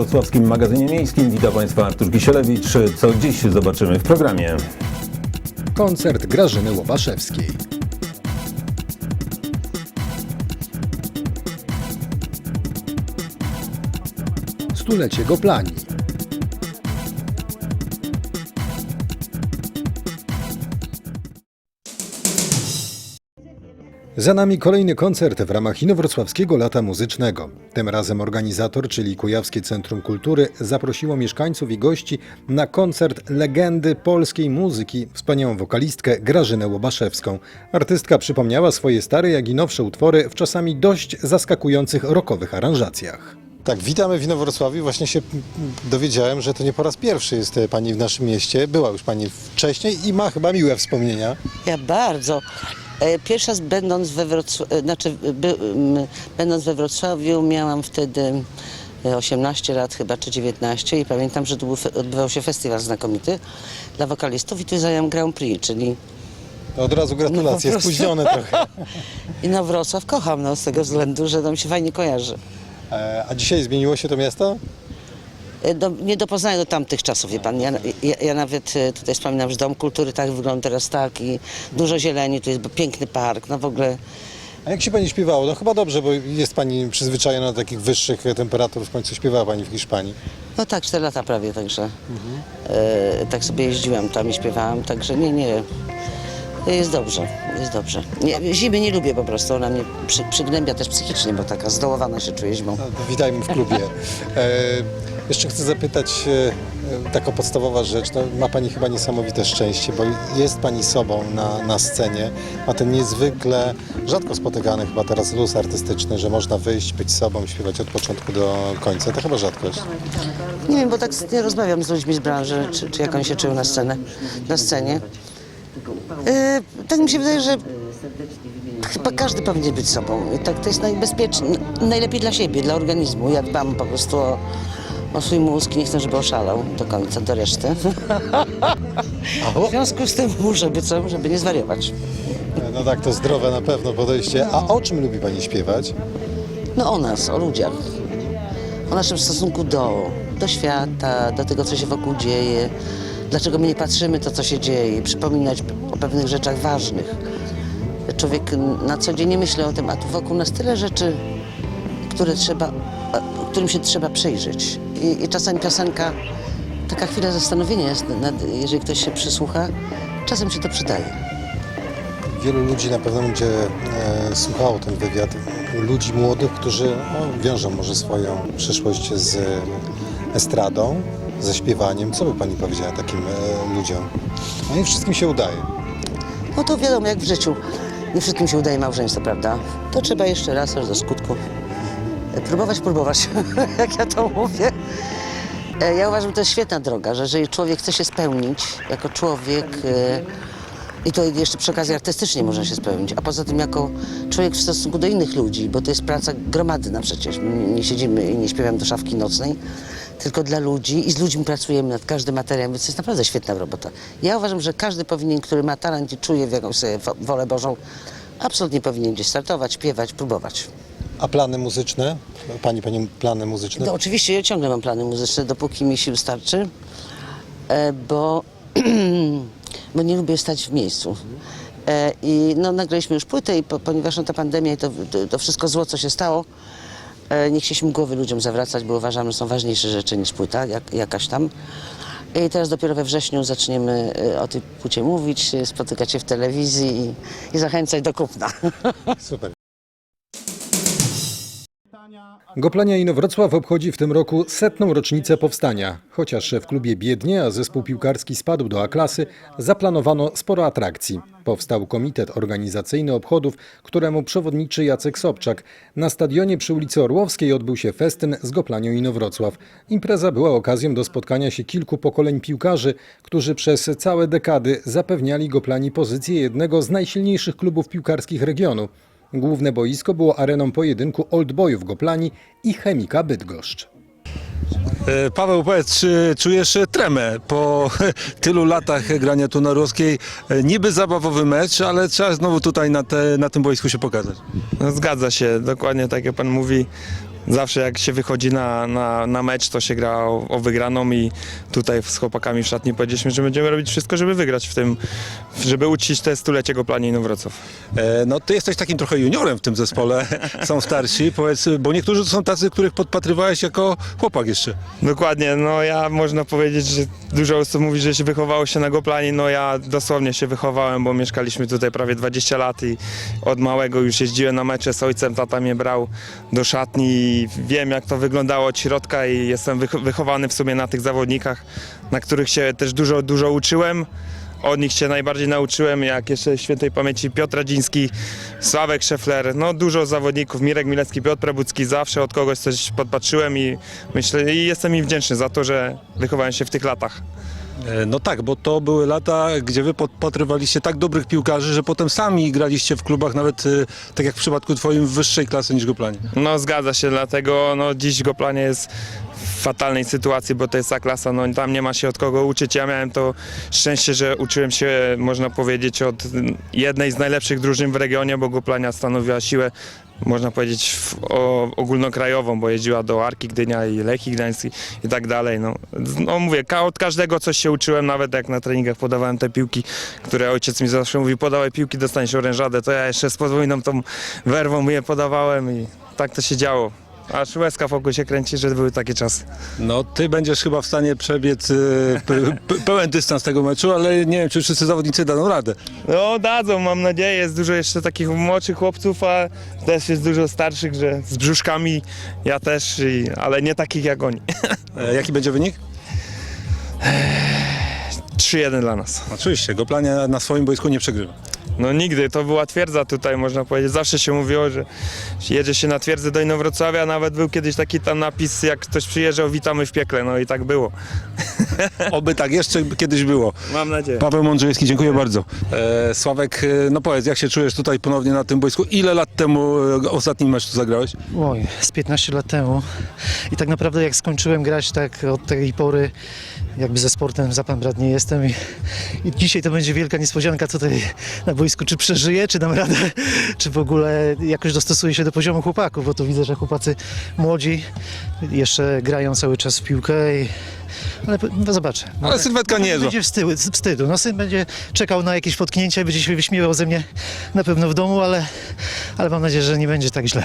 wrocławskim magazynie miejskim. Witam Państwa Artur Kisielewicz. Co dziś zobaczymy w programie? Koncert Grażyny Łobaszewskiej. Stulecie Goplani. Za nami kolejny koncert w ramach Inowrocławskiego Lata Muzycznego. Tym razem organizator, czyli Kujawskie Centrum Kultury, zaprosiło mieszkańców i gości na koncert legendy polskiej muzyki, wspaniałą wokalistkę Grażynę Łobaszewską. Artystka przypomniała swoje stare, jak i nowsze utwory w czasami dość zaskakujących rockowych aranżacjach. Tak, witamy w Inowrocławiu. Właśnie się dowiedziałem, że to nie po raz pierwszy jest e, Pani w naszym mieście. Była już Pani wcześniej i ma chyba miłe wspomnienia. Ja bardzo. E, Pierwsza raz będąc we, Wrocł- znaczy, by, będąc we Wrocławiu miałam wtedy e, 18 lat chyba, czy 19 i pamiętam, że tu był, odbywał się festiwal znakomity dla wokalistów i tu zająłem Grand Prix, czyli To od razu gratulacje, No spóźnione trochę. i na Wrocław kocham no, z tego względu, że mi się fajnie kojarzy. E, A dzisiaj zmieniło się to miasto? E, Do, nie do Poznania do tamtych czasów, wie pan. Ja, ja, ja nawet e, tutaj wspominam, że Dom Kultury tak wygląda teraz tak i dużo zieleni, tu jest piękny park, no w ogóle A jak się Pani śpiewało? No chyba dobrze, bo jest Pani przyzwyczajona do takich wyższych temperatur. W końcu śpiewała Pani w Hiszpanii. No tak, 4 lata prawie, także e, tak sobie jeździłam tam i śpiewałam, także nie, nie, jest dobrze, jest dobrze. Nie, zimy nie lubię po prostu, ona mnie przy, przygnębia też psychicznie, bo taka zdołowana się czuję zimą. No, to witajmy w klubie. E, jeszcze chcę zapytać, e, e, taka podstawowa rzecz, no, ma Pani chyba niesamowite szczęście, bo jest Pani sobą na, na scenie, ma ten niezwykle, rzadko spotykany chyba teraz luz artystyczny, że można wyjść, być sobą, śpiewać od początku do końca. To chyba rzadkość. Nie wiem, bo tak nie rozmawiam z ludźmi z branży, czy, czy jak oni się czują na, scenę, na scenie. E, tak mi się wydaje, że chyba każdy powinien być sobą. I tak to jest najbezpieczne, najlepiej dla siebie, dla organizmu. Ja dbam po prostu o, o swój mózg nie chcę, żeby oszalał do końca, do reszty. W związku z tym muszę być sobą, żeby nie zwariować. No tak, to zdrowe na pewno podejście. A o czym lubi Pani śpiewać? No o nas, o ludziach. O naszym stosunku do, do świata, do tego, co się wokół dzieje. Dlaczego my nie patrzymy to, co się dzieje. Przypominać o pewnych rzeczach ważnych. Człowiek na co dzień nie myśli o tym, a tu wokół nas tyle rzeczy, które trzeba, którym się trzeba przyjrzeć. I, i czasami piosenka, taka chwila zastanowienia jest, nad, jeżeli ktoś się przysłucha, czasem się to przydaje. Wielu ludzi na pewno będzie e, słuchało ten wywiad. Ludzi młodych, którzy no, wiążą może swoją przyszłość z estradą, ze śpiewaniem. Co by Pani powiedziała takim e, ludziom? No i wszystkim się udaje. No to wiadomo, jak w życiu. Nie wszystkim się udaje małżeństwo, prawda? To trzeba jeszcze raz, aż do skutku. Próbować, próbować, jak ja to mówię. E, Ja uważam, że to jest świetna droga, że jeżeli człowiek chce się spełnić jako człowiek e, i to jeszcze przy okazji artystycznie można się spełnić, a poza tym jako człowiek w stosunku do innych ludzi, bo to jest praca gromadna przecież. My Nie siedzimy i nie śpiewamy do szafki nocnej, tylko dla ludzi i z ludźmi pracujemy nad każdym materiałem, więc to jest naprawdę świetna robota. Ja uważam, że każdy powinien, który ma talent i czuje w jakąś wolę Bożą, absolutnie powinien gdzieś startować, śpiewać, próbować. A plany muzyczne? Pani, Pani plany muzyczne? No, oczywiście ja ciągle mam plany muzyczne, dopóki mi sił starczy, e, bo, bo nie lubię stać w miejscu. E, I no, nagraliśmy już płytę i po, ponieważ no, ta pandemia i to, to, wszystko zło, co się stało, e, nie chcieliśmy głowy ludziom zawracać, bo uważamy, że są ważniejsze rzeczy niż płyta, jak, jakaś tam. I teraz dopiero we wrześniu zaczniemy o tej płycie mówić, spotykać się w telewizji i, i zachęcać do kupna. Super. Goplania Inowrocław obchodzi w tym roku setną rocznicę powstania. Chociaż w klubie biednie, a zespół piłkarski spadł do A-klasy, zaplanowano sporo atrakcji. Powstał komitet organizacyjny obchodów, któremu przewodniczy Jacek Sobczak. Na stadionie przy ulicy Orłowskiej odbył się festyn z Goplanią Inowrocław. Impreza była okazją do spotkania się kilku pokoleń piłkarzy, którzy przez całe dekady zapewniali Goplani pozycję jednego z najsilniejszych klubów piłkarskich regionu. Główne boisko było areną pojedynku Old Boyów Goplani i Chemika Bydgoszcz. E, Paweł, powiedz, czy czujesz tremę po tylu latach grania tu na Ruskiej? E, Niby zabawowy mecz, ale trzeba znowu tutaj na, te, na tym boisku się pokazać. No, zgadza się, dokładnie tak jak pan mówi. Zawsze jak się wychodzi na, na, na mecz, to się gra o, o wygraną i tutaj z chłopakami w szatni powiedzieliśmy, że będziemy robić wszystko, żeby wygrać w tym, żeby uczcić te stulecie go Planinów Wrocław. E, No ty jesteś takim trochę juniorem w tym zespole, są starsi, powiedz, bo niektórzy to są tacy, których podpatrywałeś jako chłopak jeszcze. Dokładnie, no ja można powiedzieć, że dużo osób mówi, że się wychowało się na Goplanie, no ja dosłownie się wychowałem, bo mieszkaliśmy tutaj prawie 20 lat i od małego już jeździłem na mecze z ojcem, tata mnie brał do szatni i wiem jak to wyglądało od środka i jestem wych- wychowany w sumie na tych zawodnikach, na których się też dużo, dużo uczyłem. Od nich się najbardziej nauczyłem, jak jeszcze świętej pamięci Piotr Radziński, Sławek Szefler, no dużo zawodników, Mirek Milecki, Piotr Prebucki, zawsze od kogoś coś podpatrzyłem i myślę, i jestem im wdzięczny za to, że wychowałem się w tych latach. E, No tak, bo to były lata, gdzie wy podpatrywaliście tak dobrych piłkarzy, że potem sami graliście w klubach, nawet e, tak jak w przypadku twoim, wyższej klasy niż Goplanie. No zgadza się, dlatego no, dziś Goplanie jest w fatalnej sytuacji, bo to jest ta klasa, no tam nie ma się od kogo uczyć. Ja miałem to szczęście, że uczyłem się, można powiedzieć, od jednej z najlepszych drużyn w regionie, bo Goplania stanowiła siłę można powiedzieć o, ogólnokrajową, bo jeździła do Arki Gdynia i Lechii Gdański i tak dalej. No, no mówię, ka- od każdego coś się uczyłem, nawet jak na treningach podawałem te piłki, które ojciec mi zawsze mówi, podawaj piłki, dostaniesz orężadę, to ja jeszcze z podwójną tą werwą je podawałem i tak to się działo. Aż łezka wokół się kręci, że były takie czasy. No ty będziesz chyba w stanie przebiec e, pe, pe, pełen dystans tego meczu, ale nie wiem, czy wszyscy zawodnicy dadzą radę. No dadzą, mam nadzieję. Jest dużo jeszcze takich młodszych chłopców, a też jest dużo starszych, że z brzuszkami ja też, i, ale nie takich jak oni. E, Jaki będzie wynik? 3-1 dla nas. Oczywiście, Goplania na swoim boisku nie przegrywa. No nigdy, to była twierdza tutaj, można powiedzieć. Zawsze się mówiło, że jedzie się na twierdzę do Inowrocławia, nawet był kiedyś taki tam napis, jak ktoś przyjeżdżał, witamy w piekle, no i tak było. Oby tak jeszcze kiedyś było. Mam nadzieję. Paweł Mądrzejewski, dziękuję bardzo. E, Sławek, e, no powiedz, jak się czujesz tutaj ponownie na tym boisku? Ile lat temu e, ostatni mecz tu zagrałeś? Oj, z 15 lat temu. I tak naprawdę jak skończyłem grać, tak od tej pory jakby ze sportem za pan brat nie jestem i, i dzisiaj to będzie wielka niespodzianka tutaj na boisku, czy przeżyję, czy dam radę, czy w ogóle jakoś dostosuję się do poziomu chłopaków, bo to widzę, że chłopacy młodzi jeszcze grają cały czas w piłkę i ale no, zobaczę. Ale sylwetka Może niezła. Będzie wstydu, wstydu. No syn będzie czekał na jakieś potknięcia, będzie się wyśmiewał ze mnie na pewno w domu, ale, ale mam nadzieję, że nie będzie tak źle.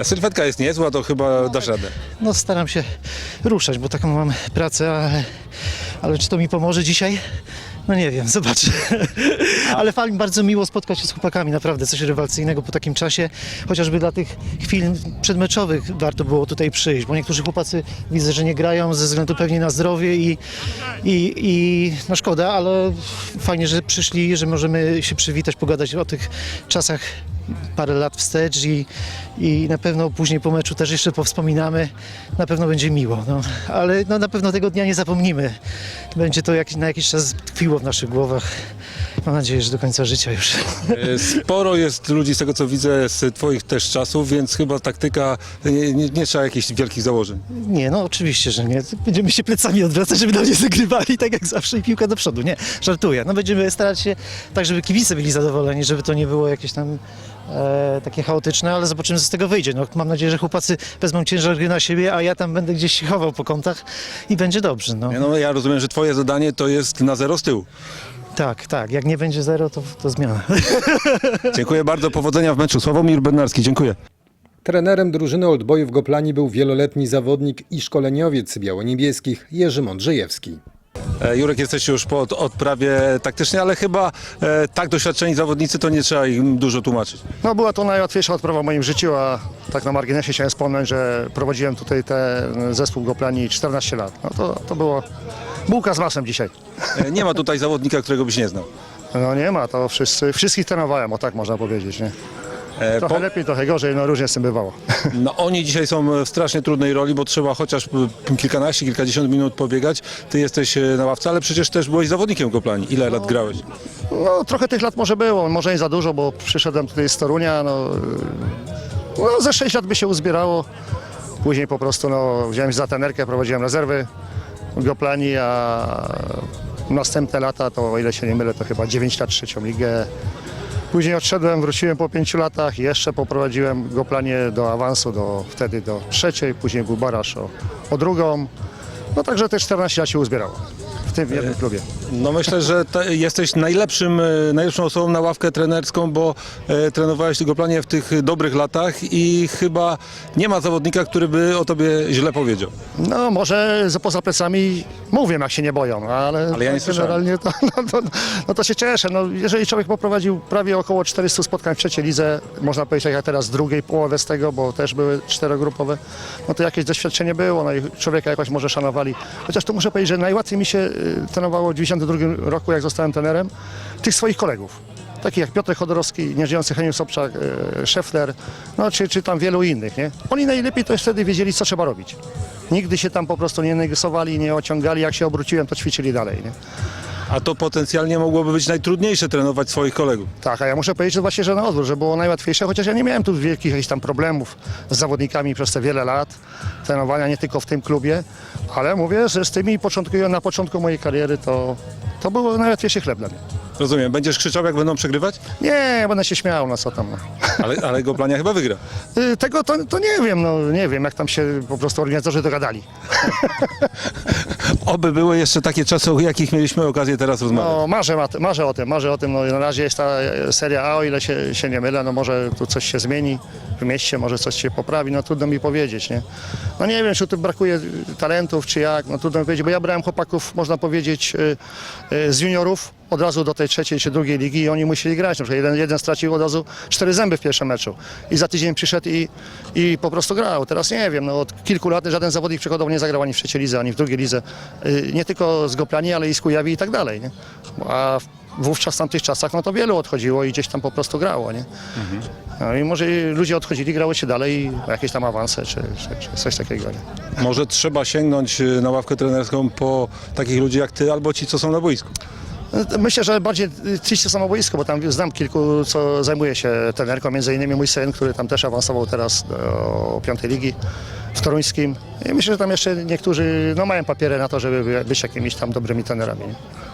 A Sylwetka jest niezła, to chyba dasz radę. No staram się ruszać, bo taką mam pracę, ale, ale czy to mi pomoże dzisiaj? No nie wiem, zobaczę. Ale fajnie, bardzo miło spotkać się z chłopakami, naprawdę coś rewelacyjnego po takim czasie. Chociażby dla tych chwil przedmeczowych warto było tutaj przyjść, bo niektórzy chłopacy widzę, że nie grają ze względu pewnie na zdrowie i, i, i no szkoda, ale fajnie, że przyszli, że możemy się przywitać, pogadać o tych czasach parę lat wstecz i, i na pewno później po meczu też jeszcze powspominamy. Na pewno będzie miło, no. ale no, na pewno tego dnia nie zapomnimy. Będzie to jak, na jakiś czas tkwiło w naszych głowach. Mam nadzieję, że do końca życia już. E, Sporo jest ludzi z tego, co widzę, z twoich też czasów, więc chyba taktyka, nie, nie, nie trzeba jakichś wielkich założeń. Nie, no oczywiście, że nie. Będziemy się plecami odwracać, żeby do mnie zagrywali, tak jak zawsze i piłka do przodu. Nie, żartuję. No będziemy starać się tak, żeby kibice byli zadowoleni, żeby to nie było jakieś tam e, takie chaotyczne, ale zobaczymy, co z tego wyjdzie. No, mam nadzieję, że chłopacy wezmą ciężar gry na siebie, a ja tam będę gdzieś się chował po kątach i będzie dobrze. No. Nie, No, ja rozumiem, że twoje zadanie to jest na zero z tyłu. Tak, tak. Jak nie będzie zero, to, to zmiana. Dziękuję bardzo, powodzenia w meczu. Sławomir Bednarski, dziękuję. Trenerem drużyny Oldboyów Goplani był wieloletni zawodnik i szkoleniowiec biało-niebieskich Jerzy Mądrzejewski. E, Jurek, jesteś już po od- odprawie taktycznej, ale chyba e, tak doświadczeni zawodnicy, to nie trzeba im dużo tłumaczyć. No była to najłatwiejsza odprawa w moim życiu, a tak na marginesie chciałem wspomnieć, że prowadziłem tutaj ten zespół Goplani 14 lat. No to, to było bułka z masem dzisiaj. E, Nie ma tutaj zawodnika, którego byś nie znał. No nie ma, to wszyscy, wszystkich trenowałem, o tak można powiedzieć. Nie? E, Trochę po- lepiej, trochę gorzej, no różnie z tym bywało. No oni dzisiaj są w strasznie trudnej roli, bo trzeba chociaż p- kilkanaście, kilkadziesiąt minut pobiegać. Ty jesteś e, na ławce, ale przecież też byłeś zawodnikiem Goplani. Ile lat grałeś? No trochę tych lat może było, może nie za dużo, bo przyszedłem tutaj z Torunia, no, no ze 6 lat by się uzbierało. Później po prostu no, wziąłem się za tenerkę, prowadziłem rezerwy Goplani, a następne lata to o ile się nie mylę to chyba 9 lat trzecią ligę. Później odszedłem, wróciłem po pięciu latach i jeszcze poprowadziłem Goplanie do awansu, do, wtedy do trzeciej, później był baraż o, o drugą. No także te 14 lat się uzbierało w tym jednym klubie. No myślę, że te, jesteś najlepszym, e, najlepszą osobą na ławkę trenerską, bo e, trenowałeś tego planie w tych dobrych latach i chyba nie ma zawodnika, który by o tobie źle powiedział. No może za poza plecami mówię, jak się nie boją, ale, Ale ja nie słyszałem. generalnie to, no, to, no to się cieszę. No, jeżeli człowiek poprowadził prawie około 400 spotkań w trzeciej lidze, można powiedzieć jak teraz drugiej połowę z tego, bo też były czterogrupowe, no to jakieś doświadczenie było, no i człowieka jakoś może szanowali. Chociaż tu muszę powiedzieć, że najłatwiej mi się y, trenowało w 92 roku, jak zostałem trenerem, tych swoich kolegów. Takich jak Piotr Chodorowski, nieżyjący Heniu Sobczak, e, Szefler, no, czy, czy tam wielu innych. Nie? Oni najlepiej to wtedy wiedzieli, co trzeba robić. Nigdy się tam po prostu nie negocjowali, nie ociągali. Jak się obróciłem, to ćwiczyli dalej. Nie? A to potencjalnie mogłoby być najtrudniejsze trenować swoich kolegów. Tak, a ja muszę powiedzieć że właśnie, że na odwrót, że było najłatwiejsze, chociaż ja nie miałem tu wielkich jakichś tam problemów z zawodnikami przez te wiele lat trenowania, nie tylko w tym klubie, ale mówię, że z tymi na początku mojej kariery to, to było najłatwiejszy chleb dla mnie. Rozumiem. Będziesz krzyczał, jak będą przegrywać? Nie, ja będę się śmiał, no co tam. No. Ale, ale Goplania chyba wygra. Y, Tego to, to nie wiem, no nie wiem, jak tam się po prostu organizatorzy dogadali. Oby były jeszcze takie czasy, o jakich mieliśmy okazję teraz rozmawiać. No, marzę, o tym- marzę o tym, marzę o tym. No, na razie jest ta e, seria A, o ile się, się nie mylę, no może tu coś się zmieni w mieście, może coś się poprawi, no trudno mi powiedzieć, nie? No nie wiem, czy tu brakuje talentów, czy jak, no trudno mi powiedzieć, bo ja brałem chłopaków, można powiedzieć, y, y, z juniorów od razu do tej trzeciej czy drugiej ligi i oni musieli grać. Na przykład jeden, jeden stracił od razu cztery zęby w pierwszym meczu i za tydzień przyszedł i, i po prostu grał. Teraz nie wiem, no od kilku lat żaden zawodnik przykładowo nie zagrał ani w trzeciej lidze, ani w drugiej lidze. Y, Nie tylko z Goplani, ale i z Kujawi i tak dalej, nie? A wówczas w tamtych czasach no to wielu odchodziło i gdzieś tam po prostu grało, nie? No i może ludzie odchodzili, grało się dalej jakieś tam awanse czy, czy, czy coś takiego, nie? Może trzeba sięgnąć y, na ławkę trenerską po takich ludzi jak ty albo ci, co są na boisku. Myślę, że bardziej czyście samoboisko, bo tam znam kilku, co zajmuje się trenerką, między innymi mój syn, który tam też awansował teraz do piątej ligi w Toruńskim. I myślę, że tam jeszcze niektórzy no, mają papiery na to, żeby być jakimiś tam dobrymi trenerami.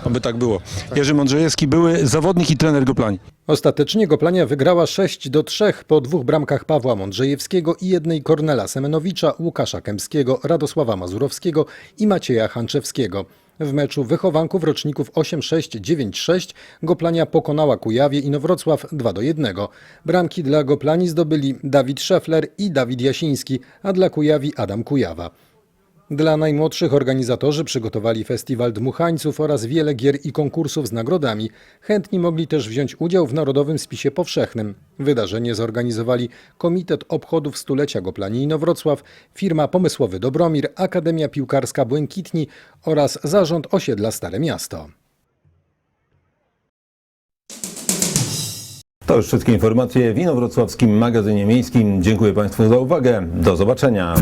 Oby tak było. Jerzy Mądrzejewski, były zawodnik i trener Goplani. Ostatecznie Goplania wygrała 6 do 3 po dwóch bramkach Pawła Mądrzejewskiego i jednej Kornela Semenowicza, Łukasza Kępskiego, Radosława Mazurowskiego i Macieja Hanczewskiego. W meczu wychowanków roczników 8-6-9-6 Goplania pokonała Kujawie i Nowrocław 2 do 1. Bramki dla Goplani zdobyli Dawid Szefler i Dawid Jasiński, a dla Kujawi Adam Kujawa. Dla najmłodszych organizatorzy przygotowali festiwal dmuchańców oraz wiele gier i konkursów z nagrodami. Chętni mogli też wziąć udział w Narodowym Spisie Powszechnym. Wydarzenie zorganizowali Komitet Obchodów Stulecia Goplanino Wrocław, firma Pomysłowy Dobromir, Akademia Piłkarska Błękitni oraz Zarząd Osiedla Stare Miasto. To już wszystkie informacje w Inowrocławskim Magazynie Miejskim. Dziękuję Państwu za uwagę. Do zobaczenia.